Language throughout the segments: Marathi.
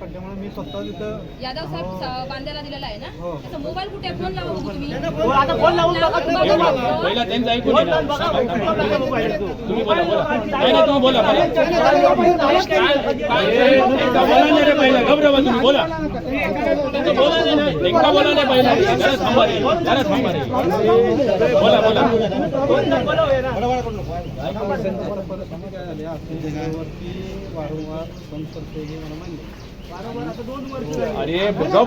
पडल्यामुळे मी स्वतः तिथं यादव साहेब बांद्याला दिलेला आहे ना हो. त्याचा मोबाईल कुठे आहे? फोन लावा बघू तुम्ही आता फोन लावून बघा तुम्ही. लावा बघू. पहिला त्यांचं ऐकून. तुम्ही बोला बोला नाही नाही तुम्ही बोला बोला एकदा बोला नाही रे पहिला घबरा तुम्ही बोला एकदा बोला नाही ना एकदा बोला नाही पहिला जरा थांबा रे जरा थांबा रे बोला बोला काय झाले आपल्या जागेवरती वारंवार करते हे मला मान्य. अरे गौरव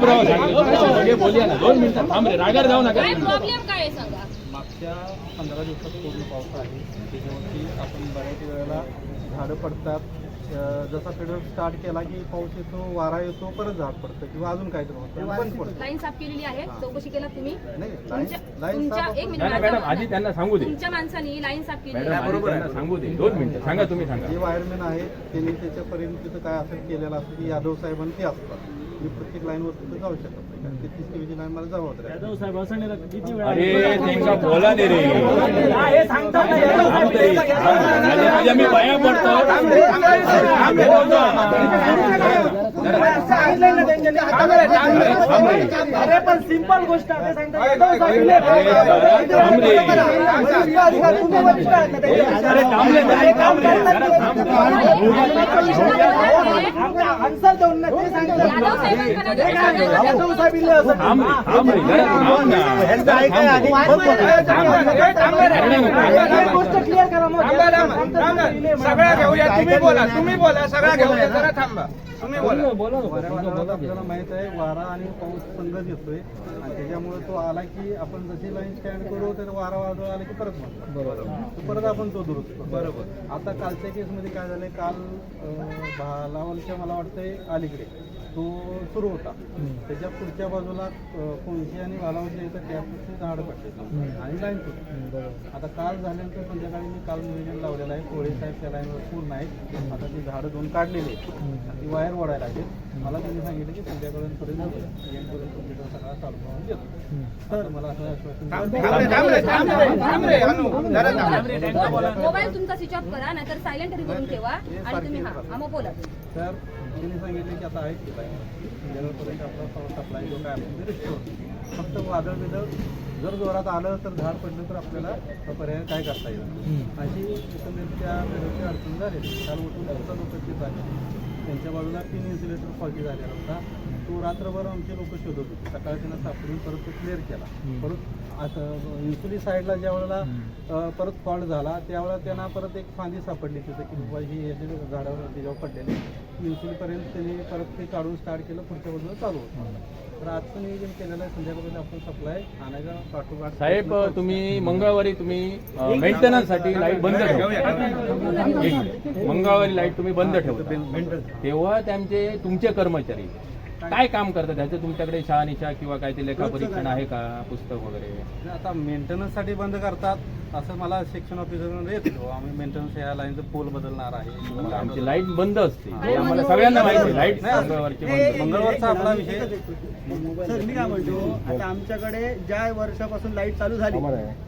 बोलूया ना दोन मिनिटं थांब रे. रागार जाऊ नका. प्रॉब्लेम काय सांगा? मागच्या पंधरा दिवसात पूर्ण पाऊस आहे. त्याच्यावरती आपण बऱ्याच वेळेला झाडं पडतात. जसा पिरियड स्टार्ट केला की पाऊस येतो वारा येतो परत झाड पडतं किंवा अजून काहीतरी होतं. लाईन साफ केलेली आहे. चौकशी केला तुम्ही. मॅडम आधी त्यांना सांगू दे. तुमच्या माणसानी लाईन साफ केली. त्यांना सांगू दे. दोन मिनिटं. सांगा तुम्ही जे सांगा वायरमॅन आहेत त्यांनी त्याच्यापर्यंत तिथं काय असेल केलेलं असतं की यादव साहेबांनी ते असतात मी प्रत्येक लाईनवर तिथं जाऊ शकत नाही कारण तेहतीस केवीची लाईन मला आहे. यादव साहेब असं नाही किती वेळा अरे त्यांना बोला दे रे हा, हे सांगतात मी पाया पडतो. अरे पण सिंपल गोष्ट आहे. ते सांगतात, आन्सर देऊन ना ते सांगतात. हे साहेब गोष्ट क्लिअर करा मग. सगळ्या घेऊया तुम्ही बोला तुम्ही बोला सगळ्या घेऊया जरा थांबा तुम्ही बोला. आपल्याला माहीत आहे वारा आणि पाऊस संगत येतोय. आणि त्याच्यामुळे तो आला की आपण जशी लाईन स्टँड करू तर वारा वादळ आला की परत बरोबर. परत आपण तो दुरुस्त बरोबर. आता कालच्या केसमध्ये काय झालंय? काल भालावलच्या मला वाटतंय अलीकडे. तो सुरू होता. त्याच्या पुढच्या बाजूला कोणशी आणि भालावलच्या इथं गॅपची झाड पडले आणि लाईन आता काल झाल्यानंतर संध्याकाळी मी काल नियोजन लावलेलं आहे. कोळे साहेब त्या लाईनवर पूर्ण आहेत आता ती झाडं दोन काढलेली आहेत. आणि ती वायर ओढायला लागेल. मला त्यांनी सांगितलं की संध्याकाळपर्यंत येईपर्यंत तुमच्याकडे सगळा चालू करून देतो तर मला असं आश्वासन थांब दिलं. रे थांब रे थांब रे थांब रे अनु जरा थांब मोबाईल तुमचा स्विच ऑफ करा नाहीतर सायलेंट करून ठेवा आणि तुम्ही हा, मग बोला तर त्यांनी सांगितलं की आता आहे की संध्याकाळपर्यंत आपला सप्लाय जो काय ते रिस्टोर फक्त वादळ बिदळ जर जोरात आलं तर झाड पडलं तर आपल्याला तो पर्याय काय करता येईल? अशी एकंदरीत त्या मेडलची अडचण झाली काल उठून सुद्धा लोक त्यांच्या बाजूला तीन इन्सुलेटर फॉल्टी झालेला होता. तो रात्रभर आमचे लोक शोधत होते. सकाळी त्यांना सापडून परत तो क्लिअर केला. परत आता इन्सुली साईडला ज्या वेळेला परत फॉल्ट झाला त्यावेळेला त्यांना परत एक फांदी सापडली तिथं की बाबा ही झाडावर त्याच्यावर पडलेली इन्सुलीपर्यंत त्यांनी परत ते काढून स्टार्ट केलं पुढच्या बाजूला चालू होतं. तर आजचं नियोजन केलेलं आहे संध्याकाळपर्यंत आपण सप्लाय आणायचा पाठोपाठ साहेब तुम्ही मंगळवारी तुम्ही मेंटेनन्ससाठी लाइट बंद. मंगळवारी लाइट तुम्ही बंद ठेवता. तेव्हा त्यांचे तुमचे कर्मचारी. काय काम करतात? त्याचं तुमच्याकडे शहानिशा किंवा काय ते लेखा परीक्षण आहे का? पुस्तक वगैरे? आता मेंटेनन्ससाठी बंद करतात. असं मला सेक्शन ऑफिसरमध्ये येतो. आम्ही मेंटेनन्स या लाईनचं पोल बदलणार आहे. मग आमची लाइट बंद असते. हे. आम्हाला सगळ्यांना माहिती लाइट मंगळवारचा आपला विषय. सर मी काय म्हणतो आता आमच्याकडे ज्या वर्षापासून लाइट चालू झाली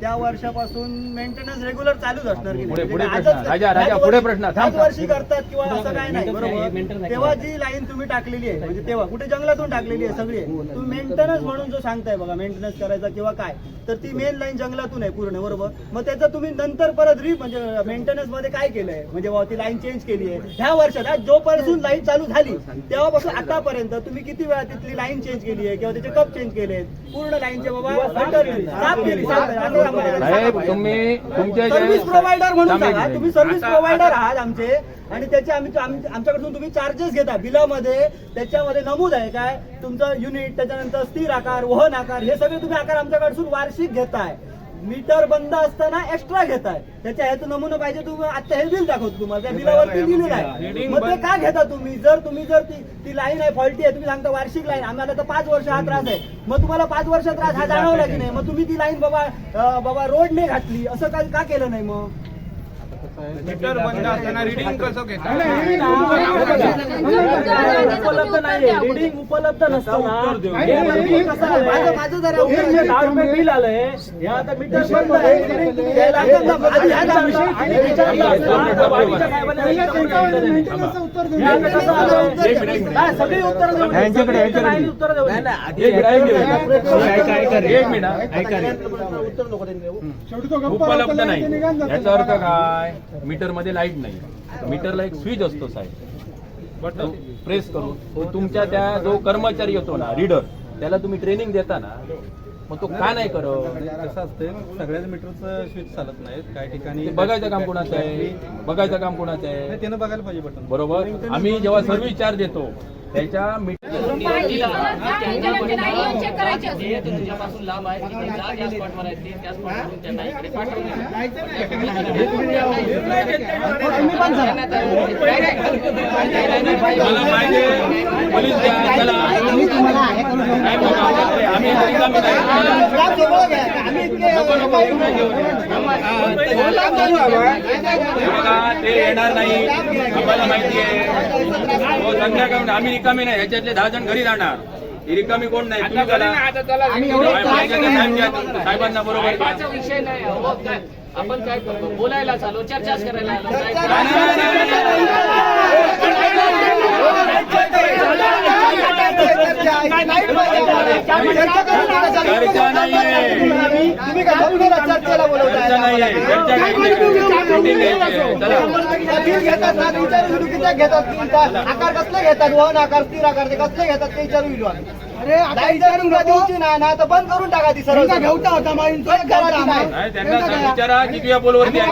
त्या वर्षापासून मेंटेनन्स रेग्युलर चालूच असणार? पुढे- पुढे म्हणजे प्रश्न. राजा- राजा, पुढे वर्षी- प्रश्न. थांब. वर्षी करतात किंवा असं काय नाही बरोबर? तेव्हा जी लाईन तुम्ही टाकलेली आहे म्हणजे तेव्हा कुठे जंगलातून टाकलेली आहे सगळी आहे. तुम्ही मेंटेनन्स म्हणून जो सांगताय बघा मेंटेनन्स करायचा किंवा काय तर ती मेन लाईन जंगलातून आहे पूर्ण बरोबर? मग त्याचं तुम्ही नंतर परत री म्हणजे मेंटेनन्समध्ये काय केलंय? म्हणजे बाबा ती लाईन चेंज केली आहे. ह्या वर्षात आज जोपासून लाईन चालू झाली तेव्हापासून आतापर्यंत तुम्ही किती वेळा तिथली लाईन चेंज केली? आहे किंवा त्याचे कप चेंज केले पूर्ण लाईनचे बाबा साफ केली. केली. साहेब. तुम्ही तुमच्या सर्व्हिस प्रोव्हायडर म्हणून सांगा. तुम्ही सर्व्हिस प्रोव्हायडर आहात आमचे. आणि त्याचे आम्ही आम- आमच्याकडून तुम्ही चार्जेस घेता. बिलामध्ये त्याच्यामध्ये नमूद आहे काय? तुमचं युनिट त्याच्यानंतर स्थिर आकार वहन आकार हे सगळे तुम्ही आकार आमच्याकडून वार्षिक घेताय. मीटर बंद असताना एक्स्ट्रा घेताय. त्याच्या ह्याचं नमुना पाहिजे तुम्ही आता हे बिल दाखवतो तुम्हाला. त्या बिलावरती लिहिलेलं आहे. मग ते का घेता तुम्ही? जर तुम्ही जर ती ती लाईन आहे फॉल्टी आहे तुम्ही सांगता वार्षिक लाईन आम्हाला तर पाच वर्ष हा त्रास आहे. मग तुम्हाला पाच वर्ष त्रास हा जाणवला की नाही? मग तुम्ही ती लाईन बाबा बाबा रोडने घातली. असं काय का केलं नाही मग? मीटर बंद असताना रिडिंग कसं घेतात उपलब्ध नाहीये रिडिंग उपलब्ध नसताना हे म्हणजे बिल आलंय हे आता मीटर बंद हे. हे. नाही, सगळी उत्तरं उत्तरं. एक मिनिट, एक मिनिट ऐका रे. उत्तर नको देऊ. उपलब्ध नाही याचा अर्थ काय मीटरमध्ये लाइट नाही. मीटरला एक स्विच असतो साहेब. बट प्रेस करून तुमच्या त्या जो कर्मचारी येतो ना रीडर त्याला तुम्ही ट्रेनिंग देता ना मग तो का नाही करत? कसं असतं सगळ्याच मीटरचं स्विच चालत नाहीत. काही ठिकाणी बघायचं काम कोणाचं आहे? बघायचं काम कोणाचं आहे? त्यानं बघायला पाहिजे बटन. बरोबर? आम्ही जेव्हा सर्व्हिस चार्ज देतो त्याच्या मीटर चेक लांब आहे ज्या स्पॉटवर ते त्या स्पॉटवरून त्यांना इकडे ते येणार नाही आम्हाला माहिती आहे हो आम्ही रिकामी नाही ह्याच्यातले दहा जण घरी जाणार ही रिकामी कोण नाही. तुम्ही करा. साहेबांना बरोबर घ्या. विषय नाही अहो, काय. आपण काय करतो बोलायला चालू चर्चाच करायला आलो. काय नाही, नाही, नाही, चर्चा नाहीये घेतात ते विचारू आकार कसले घेतात वन आकार स्थिर आकार ते कसले घेतात ते विचारू इलो अरे देऊची ना ना तर बंद करून टाका ती सरळ घेऊता होता नाही त्यांना विचारा किती या पोलवरती आहे.